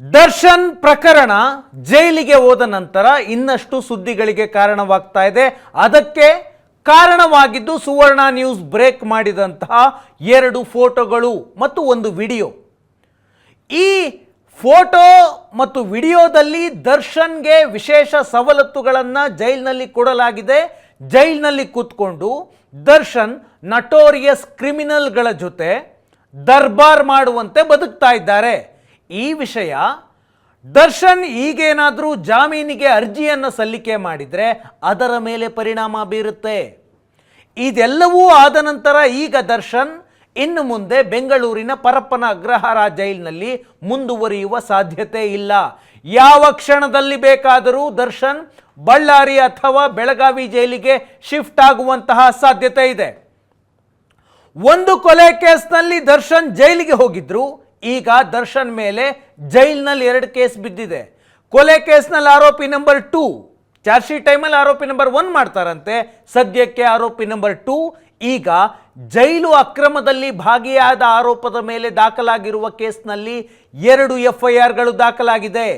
ದರ್ಶನ್ ಪ್ರಕರಣ ಜೈಲಿಗೆ ಹೋದ ನಂತರ ಇನ್ನಷ್ಟು ಸುದ್ದಿಗಳಿಗೆ ಕಾರಣವಾಗ್ತಾ ಇದೆ. ಅದಕ್ಕೆ ಕಾರಣವಾಗಿದ್ದು ಸುವರ್ಣ ನ್ಯೂಸ್ ಬ್ರೇಕ್ ಮಾಡಿದಂತಹ ಎರಡು ಫೋಟೋಗಳು ಮತ್ತು ಒಂದು ವಿಡಿಯೋ. ಈ ಫೋಟೋ ಮತ್ತು ವಿಡಿಯೋದಲ್ಲಿ ದರ್ಶನ್ಗೆ ವಿಶೇಷ ಸವಲತ್ತುಗಳನ್ನು ಜೈಲಿನಲ್ಲಿ ಕೊಡಲಾಗಿದೆ. ಜೈಲಿನಲ್ಲಿ ಕೂತ್ಕೊಂಡು ದರ್ಶನ್ ನಟೋರಿಯಸ್ ಕ್ರಿಮಿನಲ್ಗಳ ಜೊತೆ ದರ್ಬಾರ್ ಮಾಡುವಂತೆ ಬದುಕ್ತಾ ಇದ್ದಾರೆ. ಈ ವಿಷಯ, ದರ್ಶನ್ ಈಗೇನಾದರೂ ಜಾಮೀನಿಗೆ ಅರ್ಜಿಯನ್ನು ಸಲ್ಲಿಕೆ ಮಾಡಿದರೆ ಅದರ ಮೇಲೆ ಪರಿಣಾಮ ಬೀರುತ್ತೆ. ಇದೆಲ್ಲವೂ ಆದ ನಂತರ ಈಗ ದರ್ಶನ್ ಇನ್ನು ಮುಂದೆ ಬೆಂಗಳೂರಿನ ಪರಪ್ಪನ ಅಗ್ರಹಾರ ಜೈಲಿನಲ್ಲಿ ಮುಂದುವರಿಯುವ ಸಾಧ್ಯತೆ ಇಲ್ಲ. ಯಾವ ಕ್ಷಣದಲ್ಲಿ ಬೇಕಾದರೂ ದರ್ಶನ್ ಬಳ್ಳಾರಿ ಅಥವಾ ಬೆಳಗಾವಿ ಜೈಲಿಗೆ ಶಿಫ್ಟ್ ಆಗುವಂತಹ ಸಾಧ್ಯತೆ ಇದೆ. ಒಂದು ಕೊಲೆ ಕೇಸ್ನಲ್ಲಿ ದರ್ಶನ್ ಜೈಲಿಗೆ ಹೋಗಿದ್ರು ಈಗ ದರ್ಶನ್ ಮೇಲೆ ಜೈಲ್ನಲ್ಲಿ ಎರಡು ಕೇಸ್ ಬಿದ್ದಿದೆ. ಕೊಲೆ ಕೇಸ್ನಲ್ಲಿ ಆರೋಪಿ ನಂಬರ್ ಟೂ, ಚಾರ್ಜ್ ಟೈಮಲ್ಲಿ ಆರೋಪಿ ನಂಬರ್ ಒನ್ ಮಾಡ್ತಾರಂತೆ. ಸದ್ಯಕ್ಕೆ ಆರೋಪಿ ನಂಬರ್ ಟೂ, ಈಗ ಜೈಲು ಅಕ್ರಮದಲ್ಲಿ ಭಾಗಿಯಾದ ಆರೋಪದ ಮೇಲೆ ದಾಖಲಾಗಿರುವ ಕೇಸ್ನಲ್ಲಿ ಎರಡು ಎಫ್ ಐ ಆರ್ಗಳು ದಾಖಲಾಗಿದೆ.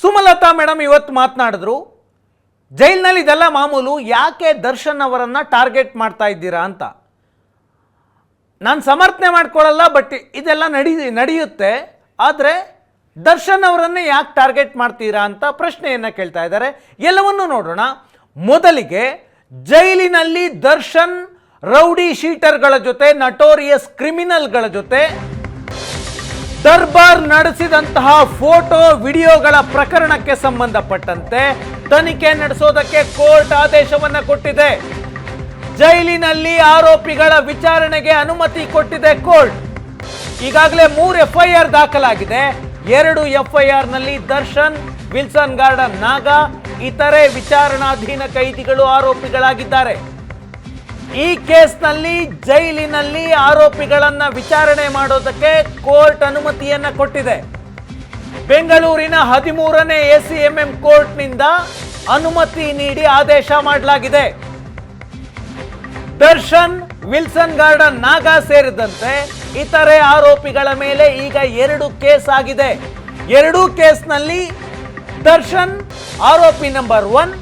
ಸುಮಲತಾ ಮೇಡಮ್ ಇವತ್ತು ಮಾತನಾಡಿದ್ರು, ಜೈಲಿನಲ್ಲಿ ಇದೆಲ್ಲ ಮಾಮೂಲು ಯಾಕೆ ದರ್ಶನ್ ಅವರನ್ನು ಟಾರ್ಗೆಟ್ ಮಾಡ್ತಾ ಇದ್ದೀರಾ ಅಂತ. ನಾನು ಸಮರ್ಥನೆ ಮಾಡ್ಕೊಳ್ಳಲ್ಲ ಬಟ್ ಇದೆಲ್ಲ ನಡಿ, ನಡೆಯುತ್ತೆ. ಆದರೆ ದರ್ಶನ್ ಅವರನ್ನೇ ಯಾಕೆ ಟಾರ್ಗೆಟ್ ಮಾಡ್ತೀರಾ ಅಂತ ಪ್ರಶ್ನೆಯನ್ನು ಕೇಳ್ತಾ ಇದ್ದಾರೆ. ಎಲ್ಲವನ್ನೂ ನೋಡೋಣ. ಮೊದಲಿಗೆ ಜೈಲಿನಲ್ಲಿ ದರ್ಶನ್ ರೌಡಿ ಶೀಟರ್ಗಳ ಜೊತೆ ನಟೋರಿಯಸ್ ಕ್ರಿಮಿನಲ್ಗಳ ಜೊತೆ ದರ್ಬಾರ್ ನಡೆಸಿದಂತಹ ಫೋಟೋ, ವಿಡಿಯೋಗಳ ಪ್ರಕರಣಕ್ಕೆ ಸಂಬಂಧಪಟ್ಟಂತೆ ತನಿಖೆ ನಡೆಸೋದಕ್ಕೆ ಕೋರ್ಟ್ ಆದೇಶವನ್ನು ಕೊಟ್ಟಿದೆ. ಜೈಲಿನಲ್ಲಿ ಆರೋಪಿಗಳ ವಿಚಾರಣೆಗೆ ಅನುಮತಿ ಕೊಟ್ಟಿದೆ ಕೋರ್ಟ್. ಈಗಾಗಲೇ ಮೂರು ಎಫ್ಐಆರ್ ದಾಖಲಾಗಿದೆ. ಎರಡು ಎಫ್ಐಆರ್ನಲ್ಲಿ ದರ್ಶನ್, ವಿಲ್ಸನ್ ಗಾರ್ಡನ್ ನಾಗ, ಇತರೆ ವಿಚಾರಣಾಧೀನ ಕೈದಿಗಳು ಆರೋಪಿಗಳಾಗಿದ್ದಾರೆ. ಈ ಕೇಸ್ನಲ್ಲಿ ಜೈಲಿನಲ್ಲಿ ಆರೋಪಿಗಳನ್ನ ವಿಚಾರಣೆ ಮಾಡೋದಕ್ಕೆ ಕೋರ್ಟ್ ಅನುಮತಿಯನ್ನ ಕೊಟ್ಟಿದೆ. ಬೆಂಗಳೂರಿನ ಹದಿಮೂರನೇ ಎಸಿಎಂಎಂ ಕೋರ್ಟ್ನಿಂದ ಅನುಮತಿ ನೀಡಿ ಆದೇಶ ಮಾಡಲಾಗಿದೆ. ದರ್ಶನ್, ವಿಲ್ಸನ್ ಗಾರ್ಡನ್, ನಾಗ ಸೇರಿದಂತೆ ಇತರೆ ಆರೋಪಿಗಳ ಮೇಲೆ ಈಗ ಎರಡು ಕೇಸ್ ಆಗಿದೆ. ಎರಡೂ ಕೇಸ್ನಲ್ಲಿ ದರ್ಶನ್ ಆರೋಪಿ ನಂಬರ್ ಒನ್,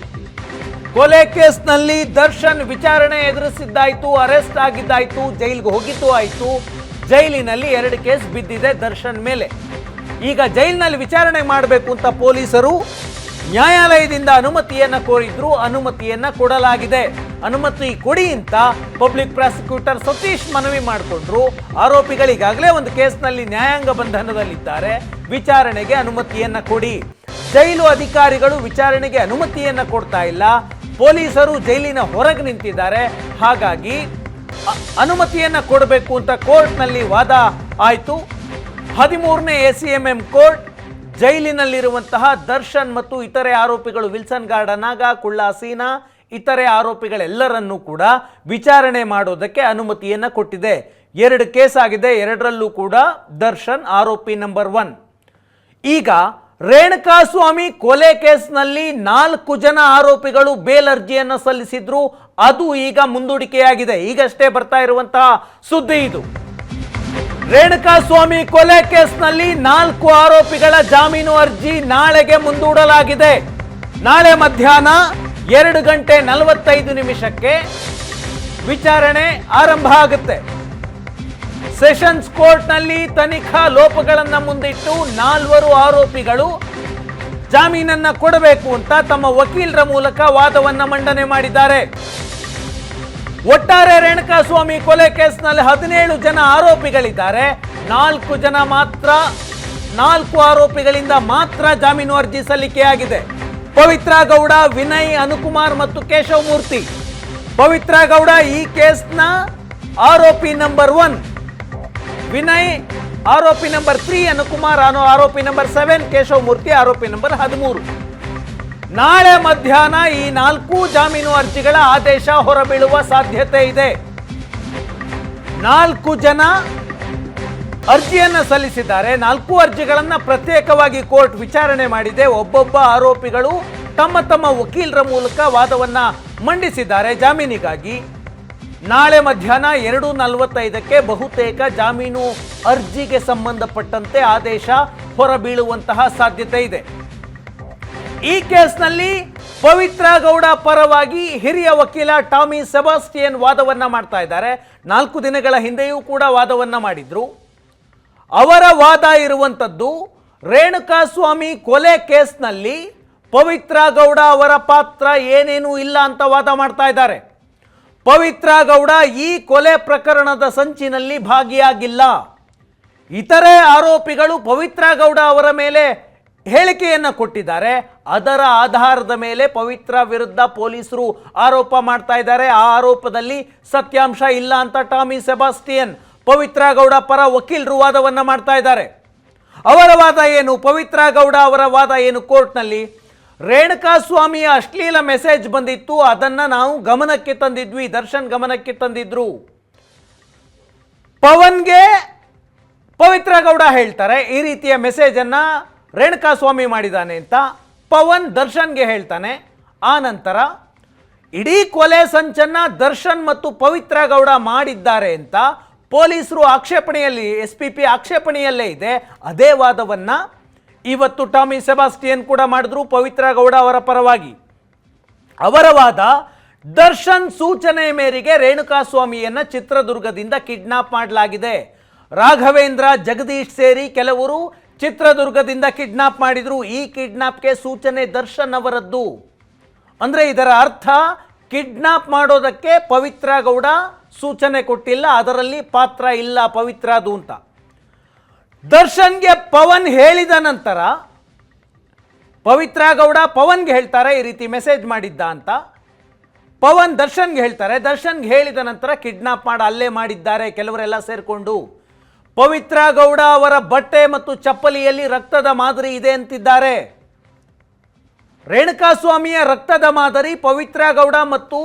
ಕೊಲೆ ಕೇಸ್ನಲ್ಲಿ ದರ್ಶನ್ ವಿಚಾರಣೆ ಎದುರಿಸಿದ್ದಾಯ್ತು, ಅರೆಸ್ಟ್ ಆಗಿದ್ದಾಯ್ತು, ಜೈಲಿಗೆ ಹೋಗಿದ್ದು ಆಯಿತು. ಜೈಲಿನಲ್ಲಿ ಎರಡು ಕೇಸ್ ಬಿದ್ದಿದೆ ದರ್ಶನ್ ಮೇಲೆ. ಈಗ ಜೈಲಿನಲ್ಲಿ ವಿಚಾರಣೆ ಮಾಡಬೇಕು ಅಂತ ಪೊಲೀಸರು ನ್ಯಾಯಾಲಯದಿಂದ ಅನುಮತಿಯನ್ನ ಕೋರಿದ್ರು, ಅನುಮತಿಯನ್ನ ಕೊಡಲಾಗಿದೆ. ಅನುಮತಿ ಕೊಡಿ ಅಂತ ಪಬ್ಲಿಕ್ ಪ್ರಾಸಿಕ್ಯೂಟರ್ ಸತೀಶ್ ಮನವಿ ಮಾಡಿಕೊಂಡ್ರು. ಆರೋಪಿಗಳಿಗಾಗಲೇ ಒಂದು ಕೇಸ್ನಲ್ಲಿ ನ್ಯಾಯಾಂಗ ಬಂಧನದಲ್ಲಿದ್ದಾರೆ. ವಿಚಾರಣೆಗೆ ಅನುಮತಿಯನ್ನ ಕೊಡಿ. ಜೈಲು ಅಧಿಕಾರಿಗಳು ವಿಚಾರಣೆಗೆ ಅನುಮತಿಯನ್ನ ಕೊಡ್ತಾ ಇಲ್ಲ. ಪೊಲೀಸರು ಜೈಲಿನ ಹೊರಗೆ ನಿಂತಿದ್ದಾರೆ. ಹಾಗಾಗಿ ಅನುಮತಿಯನ್ನ ಕೊಡಬೇಕು ಅಂತ ಕೋರ್ಟ್ನಲ್ಲಿ ವಾದ ಆಯಿತು. ಹದಿಮೂರನೇ A C M M court ಜೈಲಿನಲ್ಲಿರುವಂತಹ Darshan ಮತ್ತು ಇತರೆ ಆರೋಪಿಗಳು ವಿಲ್ಸನ್ ಗಾರ್ಡನಾಗ ಕುಳ್ಳ ಹಸೀನಾ ಇತರೆ ಆರೋಪಿಗಳೆಲ್ಲರನ್ನೂ ಕೂಡ ವಿಚಾರಣೆ ಮಾಡೋದಕ್ಕೆ ಅನುಮತಿಯನ್ನ ಕೊಟ್ಟಿದೆ. ಎರಡು ಕೇಸ್ ಆಗಿದೆ, ಎರಡರಲ್ಲೂ ಕೂಡ ದರ್ಶನ್ ಆರೋಪಿ ನಂಬರ್ ಒನ್. ಈಗ ರೇಣುಕಾಸ್ವಾಮಿ ಕೊಲೆ ಕೇಸ್ನಲ್ಲಿ ನಾಲ್ಕು ಜನ ಆರೋಪಿಗಳು ಬೇಲ್ ಅರ್ಜಿಯನ್ನು ಸಲ್ಲಿಸಿದ್ರು. ಅದು ಈಗ ಮುಂದೂಡಿಕೆಯಾಗಿದೆ. ಈಗಷ್ಟೇ ಬರ್ತಾ ಇರುವಂತಹ ಸುದ್ದಿ ಇದು. ರೇಣುಕಾಸ್ವಾಮಿ ಕೊಲೆ ಕೇಸ್ನಲ್ಲಿ ನಾಲ್ಕು ಆರೋಪಿಗಳ ಜಾಮೀನು ಅರ್ಜಿ ನಾಳೆಗೆ ಮುಂದೂಡಲಾಗಿದೆ. ನಾಳೆ ಮಧ್ಯಾಹ್ನ ಎರಡು ಗಂಟೆ ನಲವತ್ತೈದು ನಿಮಿಷಕ್ಕೆ ವಿಚಾರಣೆ ಆರಂಭ ಆಗುತ್ತೆ. ಸೆಷನ್ಸ್ ಕೋರ್ಟ್ನಲ್ಲಿ ತನಿಖಾ ಲೋಪಗಳನ್ನ ಮುಂದಿಟ್ಟು ನಾಲ್ವರು ಆರೋಪಿಗಳು ಜಾಮೀನನ್ನ ಕೊಡಬೇಕು ಅಂತ ತಮ್ಮ ವಕೀಲರ ಮೂಲಕ ವಾದವನ್ನ ಮಂಡನೆ ಮಾಡಿದ್ದಾರೆ. ಒಟ್ಟಾರೆ ರೇಣುಕಾಸ್ವಾಮಿ ಕೊಲೆ ಕೇಸ್ನಲ್ಲಿ ಹದಿನೇಳು ಜನ ಆರೋಪಿಗಳಿದ್ದಾರೆ. ನಾಲ್ಕು ಜನ ಮಾತ್ರ, ನಾಲ್ಕು ಆರೋಪಿಗಳಿಂದ ಮಾತ್ರ ಜಾಮೀನು ಅರ್ಜಿ ಸಲ್ಲಿಕೆಯಾಗಿದೆ. ಪವಿತ್ರ ಗೌಡ, ವಿನಯ್, ಅನುಕುಮಾರ್ ಮತ್ತು ಕೇಶವ ಮೂರ್ತಿ. ಪವಿತ್ರ ಗೌಡ ಈ ಕೇಸ್ನ ಆರೋಪಿ ನಂಬರ್ ಒನ್. ವಿನಯ್ ಆರೋಪಿ ನಂಬರ್ ತ್ರೀ, ಅನುಕುಮಾರ್ ಅನು ಆರೋಪಿ ನಂಬರ್ ಸೆವೆನ್, ಕೇಶವ ಮೂರ್ತಿ ಆರೋಪಿ ನಂಬರ್ ಹದಿಮೂರು. ನಾಳೆ ಮಧ್ಯಾಹ್ನ ಈ ನಾಲ್ಕು ಜಾಮೀನು ಅರ್ಜಿಗಳ ಆದೇಶ ಹೊರಬೀಳುವ ಸಾಧ್ಯತೆ ಇದೆ. ನಾಲ್ಕು ಜನ ಅರ್ಜಿಯನ್ನು ಸಲ್ಲಿಸಿದ್ದಾರೆ. ನಾಲ್ಕು ಅರ್ಜಿಗಳನ್ನ ಪ್ರತ್ಯೇಕವಾಗಿ ಕೋರ್ಟ್ ವಿಚಾರಣೆ ಮಾಡಿದೆ. ಒಬ್ಬೊಬ್ಬ ಆರೋಪಿಗಳು ತಮ್ಮ ತಮ್ಮ ವಕೀಲರ ಮೂಲಕ ವಾದವನ್ನು ಮಂಡಿಸಿದ್ದಾರೆ. ಜಾಮೀನಿಗಾಗಿ ನಾಳೆ ಮಧ್ಯಾಹ್ನ ಎರಡು ನಲವತ್ತೈದಕ್ಕೆ ಬಹುತೇಕ ಜಾಮೀನು ಅರ್ಜಿಗೆ ಸಂಬಂಧಪಟ್ಟಂತೆ ಆದೇಶ ಹೊರಬೀಳುವಂತಹ ಸಾಧ್ಯತೆ ಇದೆ. ಈ ಕೇಸ್ನಲ್ಲಿ ಪವಿತ್ರ ಗೌಡ ಪರವಾಗಿ ಹಿರಿಯ ವಕೀಲ ಟಾಮಿ ಸೆಬಾಸ್ಟಿಯನ್ ವಾದವನ್ನ ಮಾಡ್ತಾ ಇದ್ದಾರೆ. ನಾಲ್ಕು ದಿನಗಳ ಹಿಂದೆಯೂ ಕೂಡ ವಾದವನ್ನ ಮಾಡಿದ್ರು. ಅವರ ವಾದ ಇರುವಂಥದ್ದು ರೇಣುಕಾಸ್ವಾಮಿ ಕೊಲೆ ಕೇಸ್ನಲ್ಲಿ ಪವಿತ್ರ ಗೌಡ ಅವರ ಪಾತ್ರ ಏನೇನೂ ಇಲ್ಲ ಅಂತ ವಾದ ಮಾಡ್ತಾ ಇದ್ದಾರೆ. ಪವಿತ್ರ ಗೌಡ ಈ ಕೊಲೆ ಪ್ರಕರಣದ ಸಂಚಿನಲ್ಲಿ ಭಾಗಿಯಾಗಿಲ್ಲ. ಇತರೆ ಆರೋಪಿಗಳು ಪವಿತ್ರ ಗೌಡ ಅವರ ಮೇಲೆ ಹೇಳಿಕೆಯನ್ನು ಕೊಟ್ಟಿದ್ದಾರೆ. ಅದರ ಆಧಾರದ ಮೇಲೆ ಪವಿತ್ರ ವಿರುದ್ಧ ಪೊಲೀಸರು ಆರೋಪ ಮಾಡ್ತಾ ಇದ್ದಾರೆ. ಆ ಆರೋಪದಲ್ಲಿ ಸತ್ಯಾಂಶ ಇಲ್ಲ ಅಂತ ಟಾಮಿ ಸೆಬಾಸ್ಟಿಯನ್ ಪವಿತ್ರ ಗೌಡ ಪರ ವಕೀಲರು ವಾದವನ್ನು ಮಾಡ್ತಾ ಇದ್ದಾರೆ. ಅವರ ವಾದ ಏನು? ಪವಿತ್ರ ಗೌಡ ಅವರ ವಾದ ಏನು ಕೋರ್ಟ್ನಲ್ಲಿ? ರೇಣುಕಾಸ್ವಾಮಿಯ ಅಶ್ಲೀಲ ಮೆಸೇಜ್ ಬಂದಿತ್ತು. ಅದನ್ನು ನಾವು ಗಮನಕ್ಕೆ ತಂದಿದ್ವಿ. ದರ್ಶನ್ ಗಮನಕ್ಕೆ ತಂದಿದ್ರು. ಪವನ್ಗೆ ಪವಿತ್ರ ಗೌಡ ಹೇಳ್ತಾರೆ. ಈ ರೀತಿಯ ಮೆಸೇಜನ್ನು ರೇಣುಕಾಸ್ವಾಮಿ ಮಾಡಿದ್ದಾನೆ ಅಂತ ಪವನ್ ದರ್ಶನ್ಗೆ ಹೇಳ್ತಾನೆ. ಆ ನಂತರ ಇಡೀ ಕೊಲೆ ಸಂಚನ್ನ ದರ್ಶನ್ ಮತ್ತು ಪವಿತ್ರ ಗೌಡ ಮಾಡಿದ್ದಾರೆ ಅಂತ ಪೊಲೀಸರು ಆಕ್ಷೇಪಣೆಯಲ್ಲಿ ಎಸ್ ಪಿ ಪಿ ಆಕ್ಷೇಪಣೆಯಲ್ಲೇ ಇದೆ. ಅದೇ ವಾದವನ್ನ ಇವತ್ತು ಟಾಮಿ ಸೆಬಾಸ್ಟಿಯನ್ ಕೂಡ ಮಾಡಿದ್ರು, ಪವಿತ್ರ ಗೌಡ ಅವರ ಪರವಾಗಿ. ಅವರ ವಾದ, ದರ್ಶನ್ ಸೂಚನೆ ಮೇರೆಗೆ ರೇಣುಕಾಸ್ವಾಮಿಯನ್ನು ಚಿತ್ರದುರ್ಗದಿಂದ ಕಿಡ್ನಾಪ್ ಮಾಡಲಾಗಿದೆ. ರಾಘವೇಂದ್ರ, ಜಗದೀಶ್ ಸೇರಿ ಕೆಲವರು ಚಿತ್ರದುರ್ಗದಿಂದ ಕಿಡ್ನಾಪ್ ಮಾಡಿದ್ರು. ಈ ಕಿಡ್ನಾಪ್ಗೆ ಸೂಚನೆ ದರ್ಶನ್ ಅವರದ್ದು. ಅಂದ್ರೆ ಇದರ ಅರ್ಥ, ಕಿಡ್ನಾಪ್ ಮಾಡೋದಕ್ಕೆ ಪವಿತ್ರ ಗೌಡ ಸೂಚನೆ ಕೊಟ್ಟಿಲ್ಲ, ಅದರಲ್ಲಿ ಪಾತ್ರ ಇಲ್ಲ, ಪವಿತ್ರ ಅದು ಅಂತ. ದರ್ಶನ್ಗೆ ಪವನ್ ಹೇಳಿದ ನಂತರ ಪವಿತ್ರ ಗೌಡ ಪವನ್ಗೆ ಹೇಳ್ತಾರೆ, ಈ ರೀತಿ ಮೆಸೇಜ್ ಮಾಡಿದ್ದ ಅಂತ. ಪವನ್ ದರ್ಶನ್ಗೆ ಹೇಳ್ತಾರೆ, ದರ್ಶನ್ಗೆ ಹೇಳಿದ ನಂತರ ಕಿಡ್ನಾಪ್ ಮಾಡಿ, ಅಲ್ಲೇ ಮಾಡಿದ್ದಾರೆ, ಕೆಲವರೆಲ್ಲ ಸೇರಿಕೊಂಡು. ಪವಿತ್ರ ಗೌಡ ಅವರ ಬಟ್ಟೆ ಮತ್ತು ಚಪ್ಪಲಿಯಲ್ಲಿ ರಕ್ತದ ಮಾದರಿ ಇದೆ ಅಂತಿದ್ದಾರೆ. ರೇಣುಕಾಸ್ವಾಮಿಯ ರಕ್ತದ ಮಾದರಿ ಪವಿತ್ರ ಗೌಡ ಮತ್ತು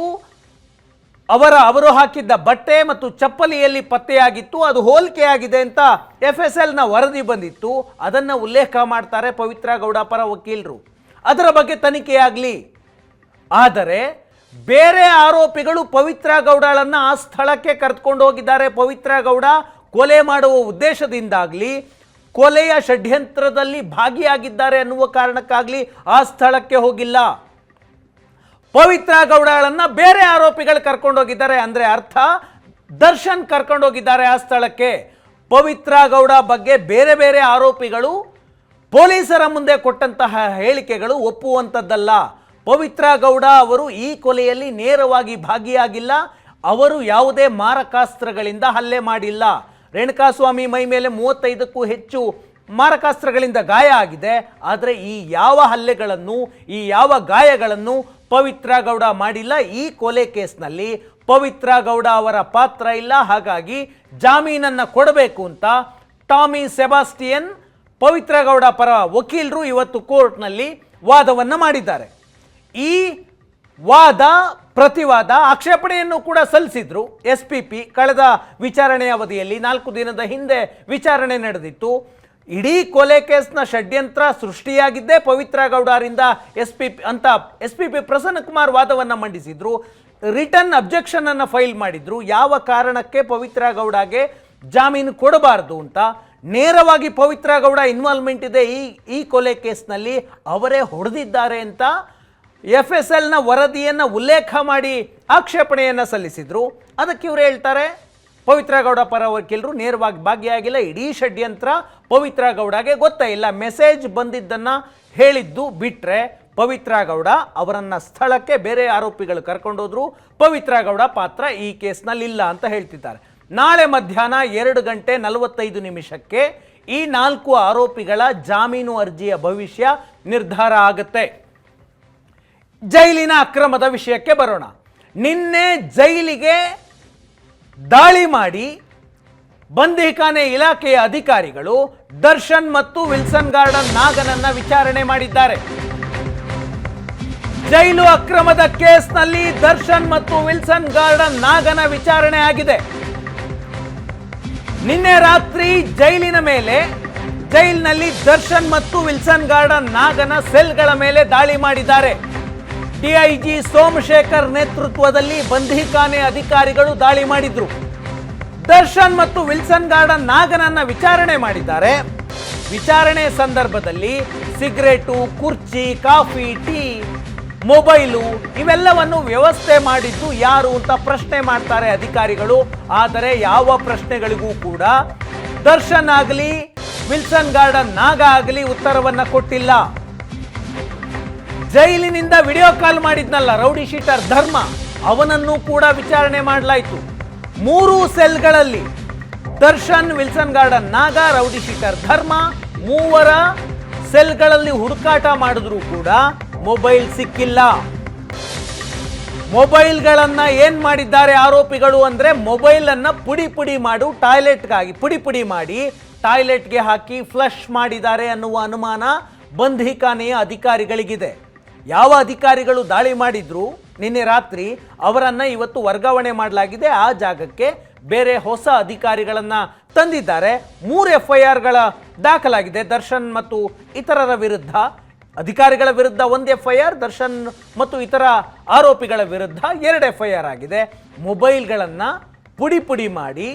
ಅವರ ಅವರು ಹಾಕಿದ್ದ ಬಟ್ಟೆ ಮತ್ತು ಚಪ್ಪಲಿಯಲ್ಲಿ ಪತ್ತೆಯಾಗಿತ್ತು, ಅದು ಹೋಲಿಕೆಯಾಗಿದೆ ಅಂತ ಎಫ್ ಎಸ್ ಎಲ್ನ ವರದಿ ಬಂದಿತ್ತು. ಅದನ್ನು ಉಲ್ಲೇಖ ಮಾಡ್ತಾರೆ ಪವಿತ್ರ ಗೌಡ ಪರ ವಕೀಲರು. ಅದರ ಬಗ್ಗೆ ತನಿಖೆಯಾಗಲಿ. ಆದರೆ, ಬೇರೆ ಆರೋಪಿಗಳು ಪವಿತ್ರ ಗೌಡಳನ್ನು ಆ ಸ್ಥಳಕ್ಕೆ ಕರೆದುಕೊಂಡು ಹೋಗಿದ್ದಾರೆ. ಪವಿತ್ರ ಗೌಡ ಕೊಲೆ ಮಾಡುವ ಉದ್ದೇಶದಿಂದಾಗಲಿ, ಕೊಲೆಯ ಷಡ್ಯಂತ್ರದಲ್ಲಿ ಭಾಗಿಯಾಗಿದ್ದಾರೆ ಅನ್ನುವ ಕಾರಣಕ್ಕಾಗಲಿ ಆ ಸ್ಥಳಕ್ಕೆ ಹೋಗಿಲ್ಲ. ಪವಿತ್ರ ಗೌಡಳನ್ನ ಬೇರೆ ಆರೋಪಿಗಳು ಕರ್ಕೊಂಡೋಗಿದ್ದಾರೆ ಅಂದ್ರೆ ಅರ್ಥ, ದರ್ಶನ್ ಕರ್ಕೊಂಡೋಗಿದ್ದಾರೆ ಆ ಸ್ಥಳಕ್ಕೆ. ಪವಿತ್ರ ಗೌಡ ಬಗ್ಗೆ ಬೇರೆ ಬೇರೆ ಆರೋಪಿಗಳು ಪೊಲೀಸರ ಮುಂದೆ ಕೊಟ್ಟಂತಹ ಹೇಳಿಕೆಗಳು ಒಪ್ಪುವಂಥದ್ದಲ್ಲ ಪವಿತ್ರ ಗೌಡ ಅವರು ಈ ಕೊಲೆಯಲ್ಲಿ ನೇರವಾಗಿ ಭಾಗಿಯಾಗಿಲ್ಲ. ಅವರು ಯಾವುದೇ ಮಾರಕಾಸ್ತ್ರಗಳಿಂದ ಹಲ್ಲೆ ಮಾಡಿಲ್ಲ. ರೇಣುಕಾಸ್ವಾಮಿ ಮೈ ಮೇಲೆ ಮೂವತ್ತೈದಕ್ಕೂ ಹೆಚ್ಚು ಮಾರಕಾಸ್ತ್ರಗಳಿಂದ ಗಾಯ ಆಗಿದೆ. ಆದರೆ ಈ ಯಾವ ಹಲ್ಲೆಗಳನ್ನು, ಈ ಯಾವ ಗಾಯಗಳನ್ನು ಪವಿತ್ರ ಗೌಡ ಮಾಡಿಲ್ಲ, ಈ ಕೊಲೆ ಕೇಸ್ನಲ್ಲಿ ಪವಿತ್ರ ಗೌಡ ಅವರ ಪಾತ್ರ ಇಲ್ಲ. ಹಾಗಾಗಿ ಜಾಮೀನನ್ನು ಕೊಡಬೇಕು ಅಂತ ಟಾಮಿ ಸೆಬಾಸ್ಟಿಯನ್ ಪವಿತ್ರ ಗೌಡ ಪರ ವಕೀಲರು ಇವತ್ತು ಕೋರ್ಟ್ನಲ್ಲಿ ವಾದವನ್ನು ಮಾಡಿದ್ದಾರೆ. ಈ ವಾದ, ಪ್ರತಿವಾದ ಆಕ್ಷೇಪಣೆಯನ್ನು ಕೂಡ ಸಲ್ಲಿಸಿದ್ರು ಎಸ್ ಪಿ ಪಿ. ಕಳೆದ ವಿಚಾರಣೆಯ ಅವಧಿಯಲ್ಲಿ ನಾಲ್ಕು ದಿನದ ಹಿಂದೆ ವಿಚಾರಣೆ ನಡೆದಿತ್ತು. ಇಡೀ ಕೊಲೆ ಕೇಸ್ನ ಷಡ್ಯಂತ್ರ ಸೃಷ್ಟಿಯಾಗಿದ್ದೇ ಪವಿತ್ರ ಗೌಡರಿಂದ ಎಸ್ ಪಿ ಅಂತ S P P Prasanna Kumar ವಾದವನ್ನು ಮಂಡಿಸಿದ್ರು. ರಿಟರ್ನ್ ಅಬ್ಜೆಕ್ಷನ್ ಅನ್ನು ಫೈಲ್ ಮಾಡಿದ್ರು. ಯಾವ ಕಾರಣಕ್ಕೆ ಪವಿತ್ರ ಗೌಡಗೆ ಜಾಮೀನು ಕೊಡಬಾರದು ಅಂತ. ನೇರವಾಗಿ ಪವಿತ್ರ ಗೌಡ ಇನ್ವಾಲ್ವ್ಮೆಂಟ್ ಇದೆ ಈ ಈ ಕೊಲೆ ಕೇಸ್ನಲ್ಲಿ ಅವರೇ ಹೊಡೆದಿದ್ದಾರೆ ಅಂತ ಎಫ್ ಎಸ್ ಎಲ್ನ ವರದಿಯನ್ನು ಉಲ್ಲೇಖ ಮಾಡಿ ಆಕ್ಷೇಪಣೆಯನ್ನು ಸಲ್ಲಿಸಿದ್ರು. ಅದಕ್ಕೆ ಇವರು ಹೇಳ್ತಾರೆ ಪವಿತ್ರ ಗೌಡ ಪರ ವಕೀಲರು ನೇರವಾಗಿ ಭಾಗಿಯಾಗಿಲ್ಲ, ಇಡೀ ಷಡ್ಯಂತ್ರ ಪವಿತ್ರ ಗೌಡಗೆ ಗೊತ್ತೇ ಇಲ್ಲ. ಮೆಸೇಜ್ ಬಂದಿದ್ದನ್ನು ಹೇಳಿದ್ದು ಬಿಟ್ರೆ ಪವಿತ್ರ ಗೌಡ ಅವರನ್ನ ಸ್ಥಳಕ್ಕೆ ಬೇರೆ ಆರೋಪಿಗಳು ಕರ್ಕೊಂಡೋದ್ರು ಪವಿತ್ರ ಗೌಡ ಪಾತ್ರ ಈ ಕೇಸ್ನಲ್ಲಿ ಇಲ್ಲ ಅಂತ ಹೇಳ್ತಿದ್ದಾರೆ. ನಾಳೆ ಮಧ್ಯಾಹ್ನ ಎರಡು ಗಂಟೆ ನಲವತ್ತೈದು ನಿಮಿಷಕ್ಕೆ ಈ ನಾಲ್ಕು ಆರೋಪಿಗಳ ಜಾಮೀನು ಅರ್ಜಿಯ ಭವಿಷ್ಯ ನಿರ್ಧಾರ ಆಗುತ್ತೆ. ಜೈಲಿನ ಅಕ್ರಮದ ವಿಷಯಕ್ಕೆ ಬರೋಣ. ನಿನ್ನೆ ಜೈಲಿಗೆ ದಾಳಿ ಮಾಡಿ ಬಂದೀಖಾನೆ ಇಲಾಖೆಯ ಅಧಿಕಾರಿಗಳು ದರ್ಶನ್ ಮತ್ತು ವಿಲ್ಸನ್ ಗಾರ್ಡನ್ ನಾಗನನ್ನ ವಿಚಾರಣೆ ಮಾಡಿದ್ದಾರೆ. ಜೈಲು ಅಕ್ರಮದ ಕೇಸ್ನಲ್ಲಿ ದರ್ಶನ್ ಮತ್ತು ವಿಲ್ಸನ್ ಗಾರ್ಡನ್ ನಾಗನ ವಿಚಾರಣೆ ಆಗಿದೆ. ನಿನ್ನೆ ರಾತ್ರಿ ಜೈಲಿನ ಮೇಲೆ, ಜೈಲಿನಲ್ಲಿ ದರ್ಶನ್ ಮತ್ತು ವಿಲ್ಸನ್ ಗಾರ್ಡನ್ ನಾಗನ ಸೆಲ್ಗಳ ಮೇಲೆ ದಾಳಿ ಮಾಡಿದ್ದಾರೆ. ಡಿಐಜಿ ಸೋಮಶೇಖರ್ ನೇತೃತ್ವದಲ್ಲಿ ಬಂಧಿಖಾನೆ ಅಧಿಕಾರಿಗಳು ದಾಳಿ ಮಾಡಿದ್ರು. ದರ್ಶನ್ ಮತ್ತು ವಿಲ್ಸನ್ ಗಾರ್ಡನ್ ನಾಗನನ್ನ ವಿಚಾರಣೆ ಮಾಡಿದ್ದಾರೆ. ವಿಚಾರಣೆ ಸಂದರ್ಭದಲ್ಲಿ ಸಿಗರೇಟು, ಕುರ್ಚಿ, ಕಾಫಿ, ಟೀ, ಮೊಬೈಲು ಇವೆಲ್ಲವನ್ನು ವ್ಯವಸ್ಥೆ ಮಾಡಿದ್ದು ಯಾರು ಅಂತ ಪ್ರಶ್ನೆ ಮಾಡ್ತಾರೆ ಅಧಿಕಾರಿಗಳು. ಆದರೆ ಯಾವ ಪ್ರಶ್ನೆಗಳಿಗೂ ಕೂಡ ದರ್ಶನ್ ಆಗಲಿ, ವಿಲ್ಸನ್ ಗಾರ್ಡನ್ ನಾಗ ಆಗಲಿ ಉತ್ತರವನ್ನು ಕೊಟ್ಟಿಲ್ಲ. ಜೈಲಿನಿಂದ ವಿಡಿಯೋ ಕಾಲ್ ಮಾಡಿದ್ನಲ್ಲ ರೌಡಿ ಶೀಟರ್ ಧರ್ಮ, ಅವನನ್ನು ಕೂಡ ವಿಚಾರಣೆ ಮಾಡಲಾಯಿತು. ಮೂರು ಸೆಲ್ಗಳಲ್ಲಿ Darshan Wilson Garden, Naga rowdy sheeter Dharma, ಮೂವರ ಸೆಲ್ಗಳಲ್ಲಿ ಹುಡುಕಾಟ ಮಾಡಿದ್ರು ಕೂಡ ಮೊಬೈಲ್ ಸಿಕ್ಕಿಲ್ಲ. ಮೊಬೈಲ್ಗಳನ್ನ ಏನ್ ಮಾಡಿದ್ದಾರೆ ಆರೋಪಿಗಳು ಅಂದ್ರೆ ಮೊಬೈಲ್ ಅನ್ನ ಪುಡಿ ಪುಡಿ ಮಾಡು, ಟಾಯ್ಲೆಟ್ಗಾಗಿ ಪುಡಿ ಪುಡಿ ಮಾಡಿ, ಟಾಯ್ಲೆಟ್ಗೆ ಹಾಕಿ ಫ್ಲಶ್ ಮಾಡಿದ್ದಾರೆ ಅನ್ನುವ ಅನುಮಾನ ಬಂಧಿಖಾನೆಯ ಅಧಿಕಾರಿಗಳಿಗಿದೆ. ಯಾವ ಅಧಿಕಾರಿಗಳು ದಾಳಿ ಮಾಡಿದ್ರು ನಿನ್ನೆ ರಾತ್ರಿ ಅವರನ್ನು ಇವತ್ತು ವರ್ಗಾವಣೆ ಮಾಡಲಾಗಿದೆ. ಆ ಜಾಗಕ್ಕೆ ಬೇರೆ ಹೊಸ ಅಧಿಕಾರಿಗಳನ್ನು ತಂದಿದ್ದಾರೆ. ಮೂರು ಎಫ್ ಐ ಆರ್ಗಳ ದಾಖಲಾಗಿದೆ. ದರ್ಶನ್ ಮತ್ತು ಇತರರ ವಿರುದ್ಧ, ಅಧಿಕಾರಿಗಳ ವಿರುದ್ಧ ಒಂದು ಎಫ್ ಐ ಆರ್ ದರ್ಶನ್ ಮತ್ತು ಇತರ ಆರೋಪಿಗಳ ವಿರುದ್ಧ ಎರಡು ಎಫ್ ಐ ಆರ್ ಆಗಿದೆ. ಮೊಬೈಲ್ಗಳನ್ನು ಪುಡಿ ಪುಡಿ ಮಾಡಿ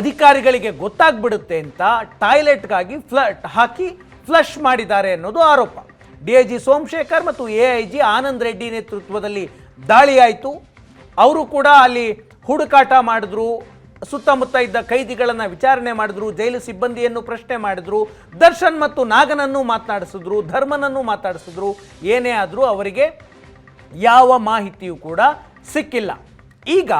ಅಧಿಕಾರಿಗಳಿಗೆ ಗೊತ್ತಾಗ್ಬಿಡುತ್ತೆ ಅಂತ ಟಾಯ್ಲೆಟ್ಗಾಗಿ ಫ್ಲ ಹಾಕಿ ಫ್ಲಶ್ ಮಾಡಿದ್ದಾರೆ ಅನ್ನೋದು ಆರೋಪ. ಡಿ ಐ ಜಿ ಸೋಮಶೇಖರ್ ಮತ್ತು A I G Anand Reddy ನೇತೃತ್ವದಲ್ಲಿ ದಾಳಿಯಾಯಿತು. ಅವರು ಕೂಡ ಅಲ್ಲಿ ಹುಡುಕಾಟ ಮಾಡಿದ್ರು, ಸುತ್ತಮುತ್ತ ಇದ್ದ ಕೈದಿಗಳನ್ನು ವಿಚಾರಣೆ ಮಾಡಿದ್ರು, ಜೈಲು ಸಿಬ್ಬಂದಿಯನ್ನು ಪ್ರಶ್ನೆ ಮಾಡಿದ್ರು, ದರ್ಶನ್ ಮತ್ತು ನಾಗನನ್ನು ಮಾತನಾಡಿಸಿದ್ರು, ಧರ್ಮನನ್ನು ಮಾತಾಡಿಸಿದ್ರು ಏನೇ ಆದರೂ ಅವರಿಗೆ ಯಾವ ಮಾಹಿತಿಯೂ ಕೂಡ ಸಿಕ್ಕಿಲ್ಲ. ಈಗ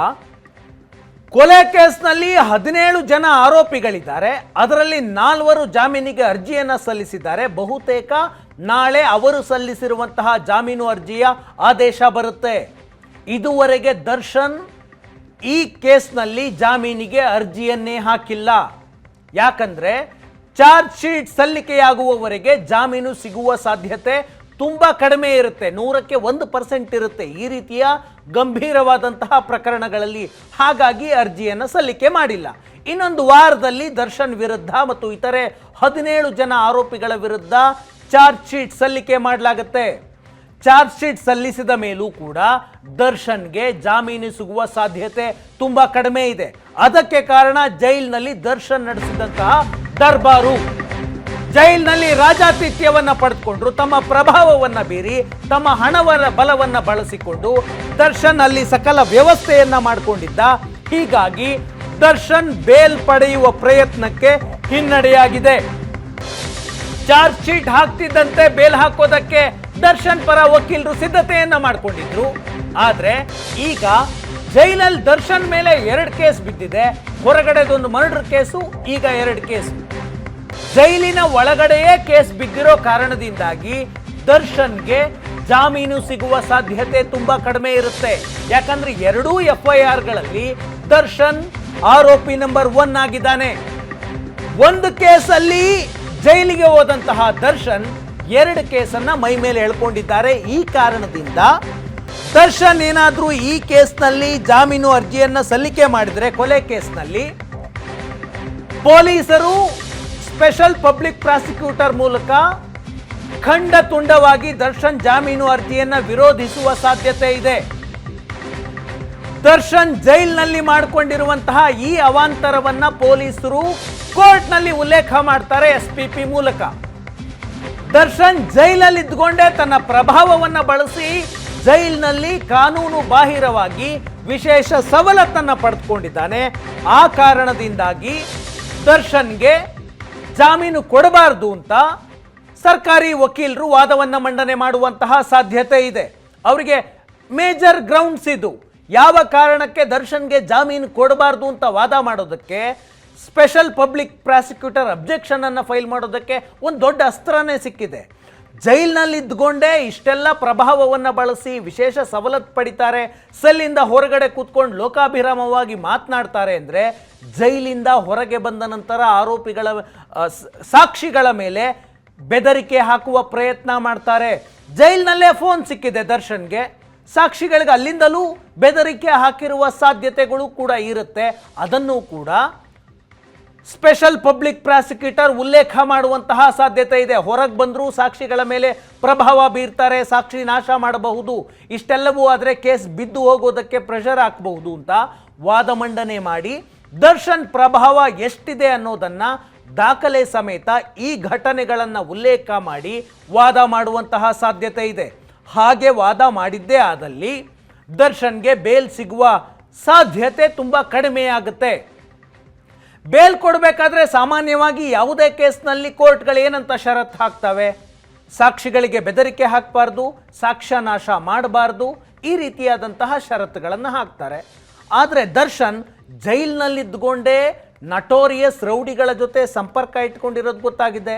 ಕೊಲೆ ಕೇಸ್ನಲ್ಲಿ ಹದಿನೇಳು ಜನ ಆರೋಪಿಗಳಿದ್ದಾರೆ. ಅದರಲ್ಲಿ ನಾಲ್ವರು ಜಾಮೀನಿಗೆ ಅರ್ಜಿಯನ್ನು ಸಲ್ಲಿಸಿದ್ದಾರೆ. ಬಹುತೇಕ ನಾಳೆ ಅವರು ಸಲ್ಲಿಸಿರುವಂತಹ ಜಾಮೀನು ಅರ್ಜಿಯ ಆದೇಶ ಬರುತ್ತೆ. ಇದುವರೆಗೆ ದರ್ಶನ್ ಈ ಕೇಸ್ನಲ್ಲಿ ಜಾಮೀನಿಗೆ ಅರ್ಜಿಯನ್ನೇ ಹಾಕಿಲ್ಲ. ಯಾಕಂದ್ರೆ ಚಾರ್ಜ್ ಶೀಟ್ ಸಲ್ಲಿಕೆಯಾಗುವವರೆಗೆ ಜಾಮೀನು ಸಿಗುವ ಸಾಧ್ಯತೆ ತುಂಬಾ ಕಡಿಮೆ ಇರುತ್ತೆ. ನೂರಕ್ಕೆ ಒಂದು ಪರ್ಸೆಂಟ್ ಇರುತ್ತೆ. ಈ ರೀತಿಯ ಗಂಭೀರವಾದಂತಹ ಪ್ರಕರಣಗಳಲ್ಲಿ ಹಾಗಾಗಿ ಅರ್ಜಿಯನ್ನು ಸಲ್ಲಿಕೆ ಮಾಡಿಲ್ಲ. ಇನ್ನೊಂದು ವಾರದಲ್ಲಿ ದರ್ಶನ್ ವಿರುದ್ಧ ಮತ್ತು ಇತರೆ ಹದಿನೇಳು ಜನ ಆರೋಪಿಗಳ ವಿರುದ್ಧ ಚಾರ್ಜ್ ಶೀಟ್ ಸಲ್ಲಿಕೆ ಮಾಡಲಾಗುತ್ತೆ. ಚಾರ್ಜ್ ಶೀಟ್ ಸಲ್ಲಿಸಿದ ಮೇಲೂ ಕೂಡ ದರ್ಶನ್ಗೆ ಜಾಮೀನು ಸಿಗುವ ಸಾಧ್ಯತೆ ತುಂಬಾ ಕಡಿಮೆ ಇದೆ. ಅದಕ್ಕೆ ಕಾರಣ ಜೈಲಿನಲ್ಲಿ ದರ್ಶನ್ ನಡೆಸಿದಂತಹ ದರ್ಬಾರು. ಜೈಲಿನಲ್ಲಿ ರಾಜಾತಿಥ್ಯವನ್ನು ಪಡೆದುಕೊಂಡ್ರು, ತಮ್ಮ ಪ್ರಭಾವವನ್ನು ಬೀರಿ, ತಮ್ಮ ಹಣವರ ಬಲವನ್ನು ಬಳಸಿಕೊಂಡು ದರ್ಶನ್ ಅಲ್ಲಿ ಸಕಲ ವ್ಯವಸ್ಥೆಯನ್ನ ಮಾಡಿಕೊಂಡಿದ್ದ. ಹೀಗಾಗಿ ದರ್ಶನ್ ಬೇಲ್ ಪಡೆಯುವ ಪ್ರಯತ್ನಕ್ಕೆ ಹಿನ್ನಡೆಯಾಗಿದೆ. ಚಾರ್ಜ್ ಶೀಟ್ ಹಾಕ್ತಿದ್ದಂತೆ ಬೇಲ್ ಹಾಕೋದಕ್ಕೆ ದರ್ಶನ್ ಪರ ವಕೀಲರು ಸಿದ್ಧತೆಯನ್ನ ಮಾಡಿಕೊಂಡಿದ್ರು. ಆದ್ರೆ ಈಗ ಜೈಲಲ್ಲಿ ದರ್ಶನ್ ಮೇಲೆ ಎರಡು ಕೇಸ್ ಬಿದ್ದಿದೆ. ಹೊರಗಡೆದೊಂದು ಮರ್ಡರ್ ಕೇಸು, ಈಗ ಎರಡು ಕೇಸು. ಜೈಲಿನ ಒಳಗಡೆಯೇ ಕೇಸ್ ಬಿದ್ದಿರೋ ಕಾರಣದಿಂದಾಗಿ ದರ್ಶನ್ಗೆ ಜಾಮೀನು ಸಿಗುವ ಸಾಧ್ಯತೆ ತುಂಬಾ ಕಡಿಮೆ ಇರುತ್ತೆ. ಯಾಕಂದ್ರೆ ಎರಡೂ ಎಫ್ ಐ ಆರ್ಗಳಲ್ಲಿ ದರ್ಶನ್ ಆರೋಪಿ ನಂಬರ್ ಒನ್ ಆಗಿದ್ದಾನೆ. ಒಂದು ಕೇಸಲ್ಲಿ ಜೈಲಿಗೆ ಹೋದಂತಹ ದರ್ಶನ್ ಎರಡು ಕೇಸನ್ನ ಮೈ ಮೇಲೆ ಎಳ್ಕೊಂಡಿದ್ದಾರೆ. ಈ ಕಾರಣದಿಂದ ದರ್ಶನ್ ಏನಾದರೂ ಈ ಕೇಸ್ನಲ್ಲಿ ಜಾಮೀನು ಅರ್ಜಿಯನ್ನ ಸಲ್ಲಿಕೆ ಮಾಡಿದ್ರೆ ಕೊಲೆ ಕೇಸ್ನಲ್ಲಿ ಪೊಲೀಸರು ಸ್ಪೆಷಲ್ ಪಬ್ಲಿಕ್ ಪ್ರಾಸಿಕ್ಯೂಟರ್ ಮೂಲಕ ಖಂಡ ತುಂಡವಾಗಿ ದರ್ಶನ್ ಜಾಮೀನು ಅರ್ಜಿಯನ್ನ ವಿರೋಧಿಸುವ ಸಾಧ್ಯತೆ ಇದೆ. ದರ್ಶನ್ ಜೈಲ್ನಲ್ಲಿ ಮಾಡಿಕೊಂಡಿರುವಂತಹ ಈ ಅವಾಂತರವನ್ನ ಪೊಲೀಸರು ಕೋರ್ಟ್ನಲ್ಲಿ ಉಲ್ಲೇಖ ಮಾಡ್ತಾರೆ ಎಸ್ ಪಿ ಪಿ ಮೂಲಕ. ದರ್ಶನ್ ಜೈಲಲ್ಲಿ ಇದ್ಕೊಂಡೇ ತನ್ನ ಪ್ರಭಾವವನ್ನ ಬಳಸಿ ಜೈಲಿನಲ್ಲಿ ಕಾನೂನು ಬಾಹಿರವಾಗಿ ವಿಶೇಷ ಸವಲತ್ತನ್ನ ಪಡೆದುಕೊಂಡಿದ್ದಾನೆ. ಆ ಕಾರಣದಿಂದಾಗಿ ದರ್ಶನ್ಗೆ ಜಾಮೀನು ಕೊಡಬಾರದು ಅಂತ ಸರ್ಕಾರಿ ವಕೀಲರು ವಾದವನ್ನ ಮಂಡನೆ ಮಾಡುವಂತಹ ಸಾಧ್ಯತೆ ಇದೆ. ಅವರಿಗೆ ಮೇಜರ್ ಗ್ರೌಂಡ್ಸ್ ಇದು. ಯಾವ ಕಾರಣಕ್ಕೆ ದರ್ಶನ್ಗೆ ಜಾಮೀನು ಕೊಡಬಾರ್ದು ಅಂತ ವಾದ ಮಾಡೋದಕ್ಕೆ ಸ್ಪೆಷಲ್ ಪಬ್ಲಿಕ್ ಪ್ರಾಸಿಕ್ಯೂಟರ್ ಅಬ್ಜೆಕ್ಷನನ್ನು ಫೈಲ್ ಮಾಡೋದಕ್ಕೆ ಒಂದು ದೊಡ್ಡ ಅಸ್ತ್ರನೇ ಸಿಕ್ಕಿದೆ. ಜೈಲ್ನಲ್ಲಿ ಇದ್ಕೊಂಡೇ ಇಷ್ಟೆಲ್ಲ ಪ್ರಭಾವವನ್ನು ಬಳಸಿ ವಿಶೇಷ ಸವಲತ್ತು ಪಡಿತಾರೆ, ಸೆಲ್ಲಿಂದ ಹೊರಗಡೆ ಕೂತ್ಕೊಂಡು ಲೋಕಾಭಿರಾಮವಾಗಿ ಮಾತನಾಡ್ತಾರೆ ಅಂದರೆ ಜೈಲಿಂದ ಹೊರಗೆ ಬಂದ ನಂತರ ಆರೋಪಿಗಳ ಸಾಕ್ಷಿಗಳ ಮೇಲೆ ಬೆದರಿಕೆ ಹಾಕುವ ಪ್ರಯತ್ನ ಮಾಡ್ತಾರೆ. ಜೈಲಿನಲ್ಲೇ ಫೋನ್ ಸಿಕ್ಕಿದೆ ದರ್ಶನ್ಗೆ. ಸಾಕ್ಷಿಗಳಿಗೆ ಅಲ್ಲಿಂದಲೂ ಬೆದರಿಕೆ ಹಾಕಿರುವ ಸಾಧ್ಯತೆಗಳು ಕೂಡ ಇರುತ್ತೆ. ಅದನ್ನು ಕೂಡ ಸ್ಪೆಷಲ್ ಪಬ್ಲಿಕ್ ಪ್ರಾಸಿಕ್ಯೂಟರ್ ಉಲ್ಲೇಖ ಮಾಡುವಂತಹ ಸಾಧ್ಯತೆ ಇದೆ. ಹೊರಗೆ ಬಂದರೂ ಸಾಕ್ಷಿಗಳ ಮೇಲೆ ಪ್ರಭಾವ ಬೀರ್ತಾರೆ, ಸಾಕ್ಷಿ ನಾಶ ಮಾಡಬಹುದು. ಇಷ್ಟೆಲ್ಲವೂ ಆದರೆ ಕೇಸ್ ಬಿದ್ದು ಹೋಗೋದಕ್ಕೆ ಪ್ರೆಷರ್ ಹಾಕಬಹುದು ಅಂತ ವಾದ ಮಂಡನೆ ಮಾಡಿ ದರ್ಶನ್ ಪ್ರಭಾವ ಎಷ್ಟಿದೆ ಅನ್ನೋದನ್ನು ದಾಖಲೆ ಸಮೇತ ಈ ಘಟನೆಗಳನ್ನು ಉಲ್ಲೇಖ ಮಾಡಿ ವಾದ ಮಾಡುವಂತಹ ಸಾಧ್ಯತೆ ಇದೆ. ಹಾಗೆ ವಾದ ಮಾಡಿದ್ದೇ ಆದಲ್ಲಿ ದರ್ಶನ್ಗೆ ಬೇಲ್ ಸಿಗುವ ಸಾಧ್ಯತೆ ತುಂಬ ಕಡಿಮೆಯಾಗುತ್ತೆ. ಬೇಲ್ ಕೊಡಬೇಕಾದ್ರೆ ಸಾಮಾನ್ಯವಾಗಿ ಯಾವುದೇ ಕೇಸ್ನಲ್ಲಿ ಕೋರ್ಟ್ಗಳು ಏನಂತ ಷರತ್ತು ಹಾಕ್ತವೆ? ಸಾಕ್ಷಿಗಳಿಗೆ ಬೆದರಿಕೆ ಹಾಕಬಾರ್ದು ಸಾಕ್ಷ್ಯನಾಶ ಮಾಡಬಾರ್ದು, ಈ ರೀತಿಯಾದಂತಹ ಷರತ್ತುಗಳನ್ನು ಹಾಕ್ತಾರೆ. ಆದರೆ ದರ್ಶನ್ ಜೈಲ್ನಲ್ಲಿದ್ದುಕೊಂಡೇ ನಟೋರಿಯಸ್ ರೌಡಿಗಳ ಜೊತೆ ಸಂಪರ್ಕ ಇಟ್ಕೊಂಡಿರೋದು ಗೊತ್ತಾಗಿದೆ.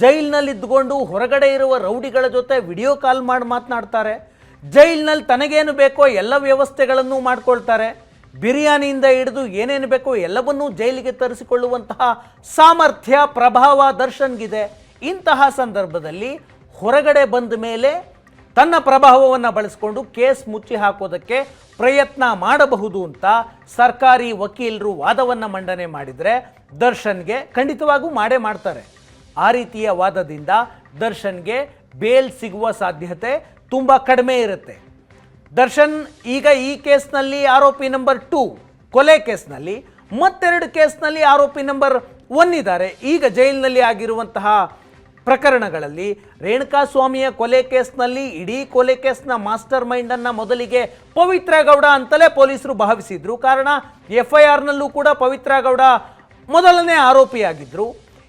ಜೈಲ್ನಲ್ಲಿದ್ದುಕೊಂಡು ಹೊರಗಡೆ ಇರುವ ರೌಡಿಗಳ ಜೊತೆ ವಿಡಿಯೋ ಕಾಲ್ ಮಾಡಿ ಮಾತನಾಡ್ತಾರೆ. ಜೈಲ್ನಲ್ಲಿ ತನಗೇನು ಬೇಕೋ ಎಲ್ಲ ವ್ಯವಸ್ಥೆಗಳನ್ನು ಮಾಡ್ಕೊಳ್ತಾರೆ. ಬಿರಿಯಾನಿಯಿಂದ ಹಿಡಿದು ಏನೇನು ಬೇಕೋ ಎಲ್ಲವನ್ನೂ ಜೈಲಿಗೆ ತರಿಸಿಕೊಳ್ಳುವಂತಹ ಸಾಮರ್ಥ್ಯ, ಪ್ರಭಾವ, ದರ್ಶನ್ಗಿದೆ. ಇಂತಹ ಸಂದರ್ಭದಲ್ಲಿ ಹೊರಗಡೆ ಬಂದ ಮೇಲೆ ತನ್ನ ಪ್ರಭಾವವನ್ನು ಬಳಸಿಕೊಂಡು ಕೇಸ್ ಮುಚ್ಚಿ ಹಾಕೋದಕ್ಕೆ ಪ್ರಯತ್ನ ಮಾಡಬಹುದು ಅಂತ ಸರ್ಕಾರಿ ವಕೀಲರು ವಾದವನ್ನು ಮಂಡನೆ ಮಾಡಿದರೆ ದರ್ಶನ್ಗೆ ಖಂಡಿತವಾಗೂ ಮಾಡೇ ಮಾಡ್ತಾರೆ. ಆ ರೀತಿಯ ವಾದದಿಂದ ದರ್ಶನ್ಗೆ ಬೇಲ್ ಸಿಗುವ ಸಾಧ್ಯತೆ ತುಂಬ ಕಡಿಮೆ ಇರುತ್ತೆ. ದರ್ಶನ್ ಈಗ ಈ ಕೇಸ್ನಲ್ಲಿ ಆರೋಪಿ ನಂಬರ್ ಟೂ, ಕೊಲೆ ಕೇಸ್ನಲ್ಲಿ ಮತ್ತೆರಡು ಕೇಸ್ನಲ್ಲಿ ಆರೋಪಿ ನಂಬರ್ ಒನ್ ಇದ್ದಾರೆ. ಈಗ ಜೈಲಿನಲ್ಲಿ ಆಗಿರುವಂತಹ ಪ್ರಕರಣಗಳಲ್ಲಿ ರೇಣುಕಾಸ್ವಾಮಿಯ ಕೊಲೆ ಕೇಸ್ನಲ್ಲಿ ಇಡೀ ಕೊಲೆ ಕೇಸ್ನ ಮಾಸ್ಟರ್ ಮೈಂಡನ್ನು ಮೊದಲಿಗೆ ಪವಿತ್ರ ಗೌಡ ಅಂತಲೇ ಪೊಲೀಸರು ಭಾವಿಸಿದ್ರು. ಕಾರಣ ಎಫ್ ಐ ಆರ್ನಲ್ಲೂ ಕೂಡ ಪವಿತ್ರ ಗೌಡ ಮೊದಲನೇ ಆರೋಪಿಯಾಗಿದ್ದರು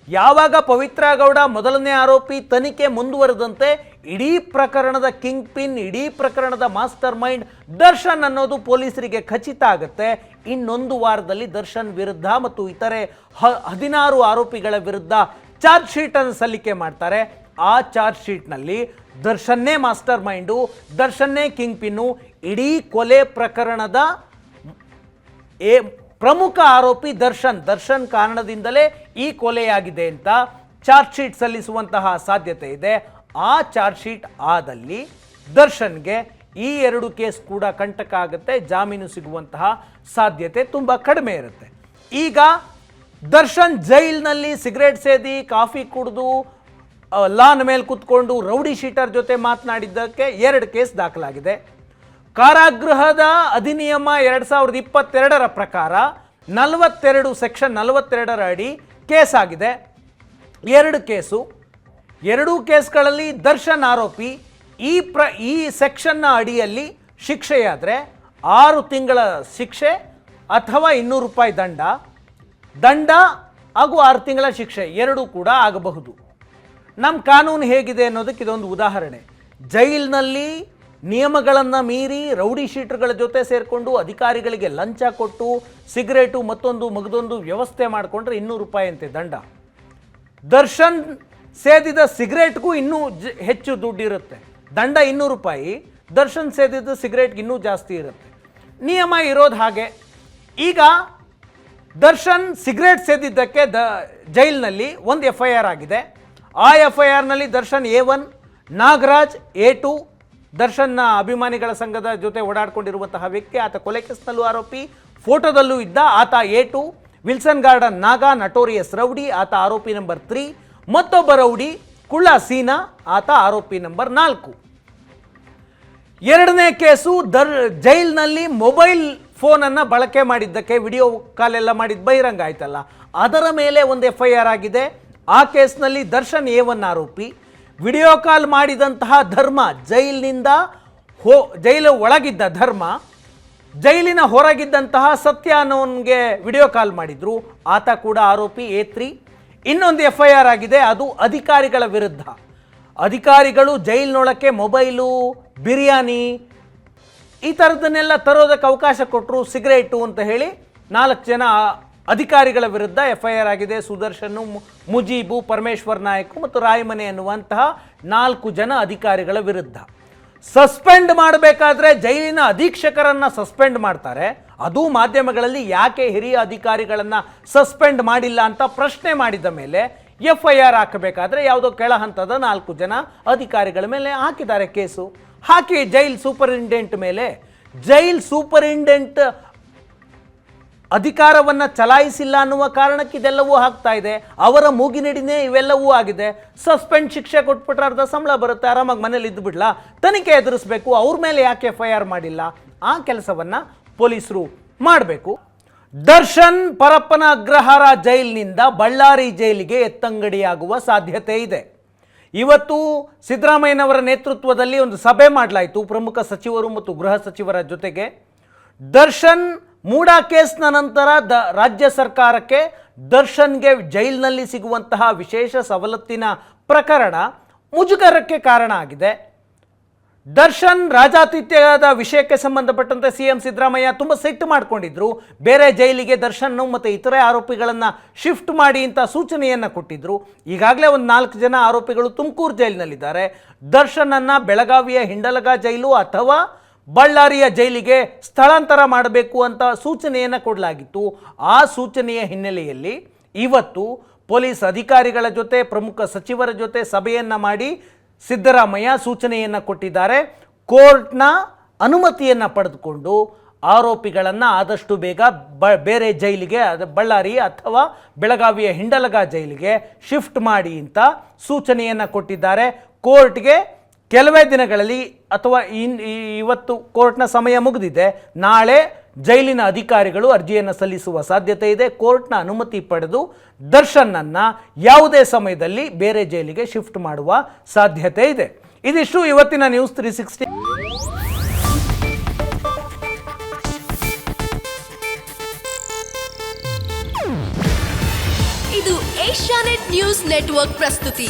ಯಾವಾಗ ಪವಿತ್ರ ಗೌಡ ಮೊದಲನೇ ಆರೋಪಿ ತನಿಖೆ ಮುಂದುವರೆದಂತೆ ಇಡೀ ಪ್ರಕರಣದ ಕಿಂಗ್ ಪಿನ್, ಇಡೀ ಪ್ರಕರಣದ ಮಾಸ್ಟರ್ ಮೈಂಡ್ ದರ್ಶನ್ ಅನ್ನೋದು ಪೊಲೀಸರಿಗೆ ಖಚಿತ ಆಗುತ್ತೆ. ಇನ್ನೊಂದು ವಾರದಲ್ಲಿ ದರ್ಶನ್ ವಿರುದ್ಧ ಮತ್ತು ಇತರೆ ಹ, ಹದಿನಾರು ಆರೋಪಿಗಳ ವಿರುದ್ಧ ಚಾರ್ಜ್ ಶೀಟನ್ನು ಸಲ್ಲಿಕೆ ಮಾಡ್ತಾರೆ. ಆ ಚಾರ್ಜ್ ಶೀಟ್ನಲ್ಲಿ ದರ್ಶನ್ನೇ ಮಾಸ್ಟರ್ ಮೈಂಡು, ದರ್ಶನ್ನೇ ಕಿಂಗ್ ಪಿನ್ನು, ಇಡೀ ಕೊಲೆ ಪ್ರಕರಣದ ಏ ಪ್ರಮುಖ ಆರೋಪಿ ದರ್ಶನ್. ದರ್ಶನ್ ಕಾರಣದಿಂದಲೇ ಈ ಕೊಲೆಯಾಗಿದೆ ಅಂತ ಚಾರ್ಜ್ ಶೀಟ್ ಸಲ್ಲಿಸುವಂತಹ ಸಾಧ್ಯತೆ ಇದೆ. ಆ ಚಾರ್ಜ್ ಶೀಟ್ ಆದಲ್ಲಿ ದರ್ಶನ್ಗೆ ಈ ಎರಡು ಕೇಸ್ ಕೂಡ ಕಂಟಕ ಆಗುತ್ತೆ, ಜಾಮೀನು ಸಿಗುವಂತಹ ಸಾಧ್ಯತೆ ತುಂಬ ಕಡಿಮೆ ಇರುತ್ತೆ. ಈಗ ದರ್ಶನ್ ಜೈಲ್ನಲ್ಲಿ ಸಿಗರೇಟ್ ಸೇದಿ, ಕಾಫಿ ಕುಡಿದು ಲಾನ್ ಮೇಲೆ ಕುತ್ಕೊಂಡು ರೌಡಿ ಶೀಟರ್ ಜೊತೆ ಮಾತನಾಡಿದ್ದಕ್ಕೆ ಎರಡು ಕೇಸ್ ದಾಖಲಾಗಿದೆ. ಕಾರಾಗೃಹದ ಅಧಿನಿಯಮ ಎರಡು ಸಾವಿರದ ಇಪ್ಪತ್ತೆರಡರ ಪ್ರಕಾರ ನಲವತ್ತೆರಡು ಸೆಕ್ಷನ್ ನಲವತ್ತೆರಡರ ಅಡಿ ಕೇಸ್ ಆಗಿದೆ ಎರಡು ಕೇಸು. ಎರಡೂ ಕೇಸ್ಗಳಲ್ಲಿ ದರ್ಶನ್ ಆರೋಪಿ ಈ ಪ್ರ, ಈ ಸೆಕ್ಷನ್ನ ಅಡಿಯಲ್ಲಿ ಶಿಕ್ಷೆಯಾದರೆ ಆರು ತಿಂಗಳ ಶಿಕ್ಷೆ ಅಥವಾ ಇನ್ನೂರು ರೂಪಾಯಿ ದಂಡ. ದಂಡ ಹಾಗೂ ಆರು ತಿಂಗಳ ಶಿಕ್ಷೆ ಎರಡೂ ಕೂಡ ಆಗಬಹುದು. ನಮ್ಮ ಕಾನೂನು ಹೇಗಿದೆ ಅನ್ನೋದಕ್ಕೆ ಇದೊಂದು ಉದಾಹರಣೆ. ಜೈಲಿನಲ್ಲಿ ನಿಯಮಗಳನ್ನು ಮೀರಿ ರೌಡಿ ಶೀಟರ್ಗಳ ಜೊತೆ ಸೇರಿಕೊಂಡು ಅಧಿಕಾರಿಗಳಿಗೆ ಲಂಚ ಕೊಟ್ಟು, ಸಿಗರೇಟು ಮತ್ತೊಂದು ಮಗದೊಂದು ವ್ಯವಸ್ಥೆ ಮಾಡಿಕೊಂಡ್ರೆ ಇನ್ನೂರು ರೂಪಾಯಿ ಅಂತೆ ದಂಡ. ದರ್ಶನ್ ಸೇದಿದ ಸಿಗರೇಟ್ಗೂ ಇನ್ನೂ ಹೆಚ್ಚು ದುಡ್ಡು ಇರುತ್ತೆ ದಂಡ ಇನ್ನೂರು ರೂಪಾಯಿ, ದರ್ಶನ್ ಸೇದಿದ ಸಿಗರೇಟ್ಗೆ ಇನ್ನೂ ಜಾಸ್ತಿ ಇರುತ್ತೆ. ನಿಯಮ ಇರೋದು ಹಾಗೆ. ಈಗ ದರ್ಶನ್ ಸಿಗರೇಟ್ ಸೇದಿದ್ದಕ್ಕೆ ದ, ಜೈಲಿನಲ್ಲಿ ಒಂದು ಎಫ್ ಐ ಆರ್ ಆಗಿದೆ. ಆ F I ಆರ್ನಲ್ಲಿ Darshan A one, Nagaraj A two ದರ್ಶನ್ನ ಅಭಿಮಾನಿಗಳ ಸಂಘದ ಜೊತೆ ಓಡಾಡಿಕೊಂಡಿರುವಂತಹ ವ್ಯಕ್ತಿ, ಆತ ಕೊಲೆ ಕೇಸ್ನಲ್ಲೂ ಆರೋಪಿ, ಫೋಟೋದಲ್ಲೂ ಇದ್ದ ಆತ A two Wilson Garden Naga, notorious rowdy, ಆತ ಆರೋಪಿ ನಂಬರ್ ತ್ರೀ, ಮತ್ತೊಬ್ಬ ರೌಡಿ ಕುಳ್ಳ ಸೀನಾ, ಆತ ಆರೋಪಿ ನಂಬರ್ ನಾಲ್ಕು. ಎರಡನೇ ಕೇಸು ದರ್, ಜೈಲ್ನಲ್ಲಿ ಮೊಬೈಲ್ ಫೋನನ್ನು ಬಳಕೆ ಮಾಡಿದ್ದಕ್ಕೆ ವಿಡಿಯೋ ಕಾಲ್ ಎಲ್ಲ ಮಾಡಿದ ಬಹಿರಂಗ ಆಯ್ತಲ್ಲ. ಅದರ ಮೇಲೆ ಒಂದು ಎಫ್ ಐ ಆರ್ ಆಗಿದೆ. ಆ ಕೇಸ್ನಲ್ಲಿ ದರ್ಶನ್ ಎ ಒನ್ ಆರೋಪಿ ವಿಡಿಯೋ ಕಾಲ್ ಮಾಡಿದಂತಹ ಧರ್ಮ ಜೈಲಿನಿಂದ ಹೋ, ಜೈಲು ಒಳಗಿದ್ದ ಧರ್ಮ, ಜೈಲಿನ ಹೊರಗಿದ್ದಂತಹ ಸತ್ಯ ಅನ್ನೋನ್ಗೆ ವಿಡಿಯೋ ಕಾಲ್ ಮಾಡಿದ್ರು. ಆತ ಕೂಡ ಆರೋಪಿ ಎ ತ್ರೀ. ಇನ್ನೊಂದು ಎಫ್ ಐ ಆರ್ ಆಗಿದೆ, ಅದು ಅಧಿಕಾರಿಗಳ ವಿರುದ್ಧ. ಅಧಿಕಾರಿಗಳು ಜೈಲಿನೊಳಕ್ಕೆ ಮೊಬೈಲು, ಬಿರಿಯಾನಿ, ಈ ಥರದನ್ನೆಲ್ಲ ತರೋದಕ್ಕೆ ಅವಕಾಶ ಕೊಟ್ಟರು ಸಿಗರೇಟು ಅಂತ ಹೇಳಿ ನಾಲ್ಕು ಜನ ಅಧಿಕಾರಿಗಳ ವಿರುದ್ಧ ಎಫ್ಐಆರ್ ಆಗಿದೆ. ಸುದರ್ಶನ್ ಮುಜೀಬು, ಪರಮೇಶ್ವರ್ ನಾಯಕ್ ಮತ್ತು ರಾಯಮನೆ ಎನ್ನುವಂತಹ ನಾಲ್ಕು ಜನ ಅಧಿಕಾರಿಗಳ ವಿರುದ್ಧ. ಸಸ್ಪೆಂಡ್ ಮಾಡಬೇಕಾದ್ರೆ ಜೈಲಿನ ಅಧೀಕ್ಷಕರನ್ನು ಸಸ್ಪೆಂಡ್ ಮಾಡ್ತಾರೆ. ಅದು ಮಾಧ್ಯಮಗಳಲ್ಲಿ ಯಾಕೆ ಹಿರಿಯ ಅಧಿಕಾರಿಗಳನ್ನ ಸಸ್ಪೆಂಡ್ ಮಾಡಿಲ್ಲ ಅಂತ ಪ್ರಶ್ನೆ ಮಾಡಿದ ಮೇಲೆ ಎಫ್ ಐ ಹಾಕಬೇಕಾದ್ರೆ ಯಾವುದೋ ಕೆಳ ಹಂತದ ನಾಲ್ಕು ಜನ ಅಧಿಕಾರಿಗಳ ಮೇಲೆ ಹಾಕಿದ್ದಾರೆ ಕೇಸು. ಹಾಕಿ ಜೈಲ್ ಸೂಪರಿಂಟೆಂಟ್ ಮೇಲೆ. ಜೈಲ್ ಸೂಪರಿಂಟೆಂಟ್ ಅಧಿಕಾರವನ್ನ ಚಲಾಯಿಸಿಲ್ಲ ಅನ್ನುವ ಕಾರಣಕ್ಕೆ ಇದೆಲ್ಲವೂ ಆಗ್ತಾ ಇದೆ. ಅವರ ಮೂಗಿನಡಿನೇ ಇವೆಲ್ಲವೂ ಆಗಿದೆ. ಸಸ್ಪೆಂಡ್ ಶಿಕ್ಷೆ ಕೊಟ್ಬಿಟ್ರೆ ಅರ್ಧ ಸಂಬಳ ಬರುತ್ತೆ, ಆರಾಮಾಗಿ ಮನೇಲಿ ಇದ್ದು ಬಿಡ್ಲಾ? ತನಿಖೆ ಎದುರಿಸಬೇಕು, ಅವ್ರ ಮೇಲೆ ಯಾಕೆ ಎಫ್ ಆರ್ ಮಾಡಿಲ್ಲ? ಆ ಕೆಲಸವನ್ನು ಪೊಲೀಸರು ಮಾಡಬೇಕು. ದರ್ಶನ್ ಪರಪ್ಪನ ಅಗ್ರಹಾರ ಜೈಲಿನಿಂದ ಬಳ್ಳಾರಿ ಜೈಲಿಗೆ ಎತ್ತಂಗಡಿಯಾಗುವ ಸಾಧ್ಯತೆ ಇದೆ. ಇವತ್ತು ಸಿದ್ದರಾಮಯ್ಯನವರ ನೇತೃತ್ವದಲ್ಲಿ ಒಂದು ಸಭೆ ಮಾಡಲಾಯಿತು ಪ್ರಮುಖ ಸಚಿವರು ಮತ್ತು ಗೃಹ ಸಚಿವರ ಜೊತೆಗೆ. ದರ್ಶನ್ ಮೂಡ ಕೇಸ್ನ ನಂತರ ದ ರಾಜ್ಯ ಸರ್ಕಾರಕ್ಕೆ ದರ್ಶನ್ಗೆ ಜೈಲಿನಲ್ಲಿ ಸಿಗುವಂತಹ ವಿಶೇಷ ಸವಲತ್ತಿನ ಪ್ರಕರಣ ಮುಜುಗರಕ್ಕೆ ಕಾರಣ ಆಗಿದೆ. ದರ್ಶನ್ ರಾಜಾತಿಥ್ಯದ ವಿಷಯಕ್ಕೆ ಸಂಬಂಧಪಟ್ಟಂತೆ ಸಿ ಎಂ ಸಿದ್ದರಾಮಯ್ಯ ತುಂಬ ಸಿಟ್ಟು ಮಾಡಿಕೊಂಡಿದ್ರು. ಬೇರೆ ಜೈಲಿಗೆ ದರ್ಶನ್ ಮತ್ತು ಇತರೆ ಆರೋಪಿಗಳನ್ನು ಶಿಫ್ಟ್ ಮಾಡಿ ಅಂತ ಸೂಚನೆಯನ್ನು ಕೊಟ್ಟಿದ್ರು. ಈಗಾಗಲೇ ಒಂದು ನಾಲ್ಕು ಜನ ಆರೋಪಿಗಳು ತುಮಕೂರು ಜೈಲಿನಲ್ಲಿದ್ದಾರೆ. ದರ್ಶನನ್ನು ಬೆಳಗಾವಿಯ ಹಿಂಡಲಗ ಜೈಲು ಅಥವಾ ಬಳ್ಳಾರಿಯ ಜೈಲಿಗೆ ಸ್ಥಳಾಂತರ ಮಾಡಬೇಕು ಅಂತ ಸೂಚನೆಯನ್ನು ಕೊಡಲಾಗಿತ್ತು. ಆ ಸೂಚನೆಯ ಹಿನ್ನೆಲೆಯಲ್ಲಿ ಇವತ್ತು ಪೊಲೀಸ್ ಅಧಿಕಾರಿಗಳ ಜೊತೆ, ಪ್ರಮುಖ ಸಚಿವರ ಜೊತೆ ಸಭೆಯನ್ನು ಮಾಡಿ ಸಿದ್ದರಾಮಯ್ಯ ಸೂಚನೆಯನ್ನು ಕೊಟ್ಟಿದ್ದಾರೆ. ಕೋರ್ಟ್ನ ಅನುಮತಿಯನ್ನು ಪಡೆದುಕೊಂಡು ಆರೋಪಿಗಳನ್ನು ಆದಷ್ಟು ಬೇಗ ಬ, ಬೇರೆ ಜೈಲಿಗೆ ಬಳ್ಳಾರಿ ಅಥವಾ ಬೆಳಗಾವಿಯ ಹಿಂಡಲಗ ಜೈಲಿಗೆ ಶಿಫ್ಟ್ ಮಾಡಿ ಅಂತ ಸೂಚನೆಯನ್ನು ಕೊಟ್ಟಿದ್ದಾರೆ. ಕೋರ್ಟ್ಗೆ ಕೆಲವೇ ದಿನಗಳಲ್ಲಿ ಅಥವಾ ಇನ್ ಇವತ್ತು ಕೋರ್ಟ್ನ ಸಮಯ ಮುಗಿದಿದೆ, ನಾಳೆ ಜೈಲಿನ ಅಧಿಕಾರಿಗಳು ಅರ್ಜಿಯನ್ನು ಸಲ್ಲಿಸುವ ಸಾಧ್ಯತೆ ಇದೆ. ಕೋರ್ಟ್ನ ಅನುಮತಿ ಪಡೆದು ದರ್ಶನನ್ನು ಯಾವುದೇ ಸಮಯದಲ್ಲಿ ಬೇರೆ ಜೈಲಿಗೆ ಶಿಫ್ಟ್ ಮಾಡುವ ಸಾಧ್ಯತೆ ಇದೆ. ಇದಿಷ್ಟು ಇವತ್ತಿನ ನ್ಯೂಸ್ ತ್ರೀ ಸಿಕ್ಸ್ಟಿ. ಇದು ಏಷ್ಯಾನೆಟ್ ನ್ಯೂಸ್ ನೆಟ್ವರ್ಕ್ ಪ್ರಸ್ತುತಿ.